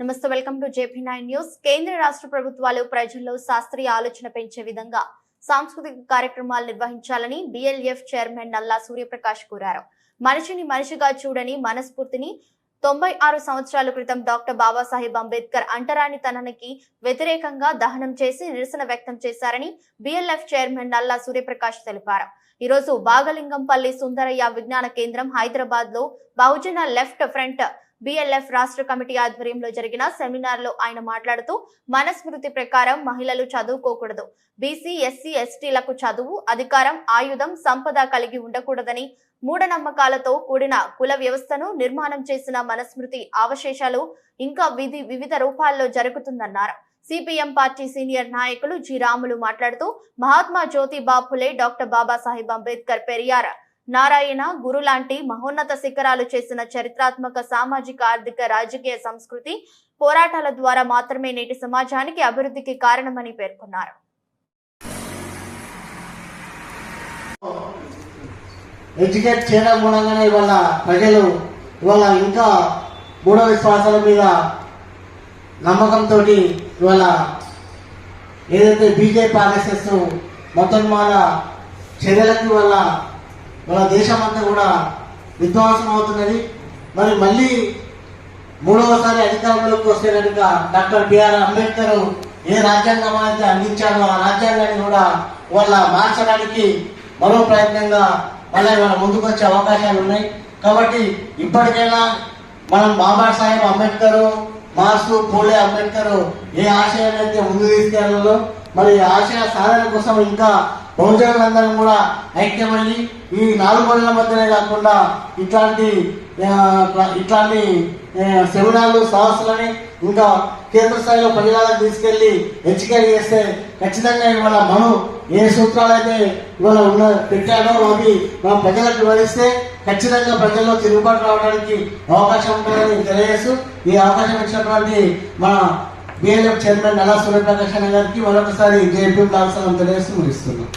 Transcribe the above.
నమస్తే welcome to JP nine news. కేంద్ర రాష్ట్ర ప్రభుత్వాలు ప్రజల్లో శాస్త్రీయ ఆలోచన పెంచే విధంగా సాంస్కృతిక కార్యక్రమాలు నిర్వహించాలని బిఎల్ఎఫ్ చైర్మన్ నల్లా సూర్యప్రకాష్ కోరారు. మనిషిని మనిషిగా చూడని మనస్ఫూర్తిని తొంభై ఆరు సంవత్సరాల క్రితం డాక్టర్ బాబాసాహెబ్ అంబేద్కర్ అంటరాని తననికి వ్యతిరేకంగా దహనం చేసి నిరసన వ్యక్తం చేశారని బిఎల్ఎఫ్ చైర్మన్ నల్లా సూర్యప్రకాష్ తెలిపారు. ఈ రోజు బాగలింగంపల్లి సుందరయ్య విజ్ఞాన కేంద్రం హైదరాబాద్లో బహుజన లెఫ్ట్ ఫ్రంట్ బిఎల్ఎఫ్ రాష్ట్ర కమిటీ ఆధ్వర్యంలో జరిగిన సెమినార్లో ఆయన మాట్లాడుతూ మనస్మృతి ప్రకారం మహిళలు చదువుకోకూడదు. బీసీ ఎస్సీ ఎస్టీలకు చదువు అధికారం ఆయుధం సంపద కలిగి ఉండకూడదని మూఢనమ్మకాలతో కూడిన కుల వ్యవస్థను నిర్మాణం చేసిన మనస్మృతి అవశేషాలు ఇంకా విధి వివిధ రూపాల్లో జరుగుతుందన్నారు. సిపిఎం పార్టీ సీనియర్ నాయకులు జి రాములు మాట్లాడుతూ మహాత్మా జ్యోతిబా ఫులే డాక్టర్ బాబాసాహెబ్ అంబేద్కర్ పెరియార్ నారాయణ గురు లాంటి మహోన్నత శిఖరాలు చేసిన చరిత్రాత్మక సామాజిక ఆర్థిక రాజకీయ సంస్కృతి పోరాటాల ద్వారా మాత్రమే నేటి సమాజానికి అభివృద్ధికి కారణమని పేర్కొన్నారు. ఎడ్యుకేట్ చేయడం మూలంగానే ఇవాళ ప్రజలు ఇవాళ ఇంకా మూఢ విశ్వాసాల మీద నమ్మకంతో ఇవాళ ఏదైతే బీజేపీ ఆర్ఎస్ఎస్ మొత్తం మాల చర్యలకి వల్ల మన దేశం అంతా కూడా విధ్వంసం అవుతున్నది. మరి మళ్ళీ మూడవసారి అధికారంలోకి వస్తే కనుక డాక్టర్ బిఆర్ అంబేద్కర్ ఏ రాజ్యాంగం అయితే అందించారో ఆ రాజ్యాంగాన్ని కూడా వాళ్ళ మార్చడానికి మరో ప్రయత్నంగా మళ్ళీ వాళ్ళ ముందుకు వచ్చే అవకాశాలు ఉన్నాయి. కాబట్టి ఇప్పటికైనా మనం బాబాసాహెబ్ అంబేద్కర్ మాసు పూలే అంబేద్కర్ ఏ ఆశయాన్ని అయితే ముందు తీసుకెళ్ళాలో మరి ఈ ఆశయ సాధన కోసం ఇంకా బహుజనులందరం కూడా ఐక్యమయ్యి ఈ నాలుగు గోడల మధ్యనే కాకుండా ఇట్లాంటి ఇట్లాంటి సెమినార్లు సదస్సులని ఇంకా కేంద్ర స్థాయిలో ప్రజలకు తీసుకెళ్ళి ఎడ్యుకేట్ చేస్తే ఖచ్చితంగా ఇవాళ మనం ఏ సూత్రాలు అయితే ఇవాళ ఉన్న పెట్టాడో అవి మనం ప్రజలకు వివరిస్తే ఖచ్చితంగా ప్రజల్లో తిరుగుబాటు రావడానికి అవకాశం ఉంటుందని తెలియజేస్తూ ఈ అవకాశం ఇచ్చినటువంటి మన బిఎల్ఎఫ్ చైర్మన్ నల్లా సూర్యప్రకాష్ అన్న గారికి మరొకసారి జేపీ దాల్సనం తెలియజేస్తూ ముగిస్తున్నాం.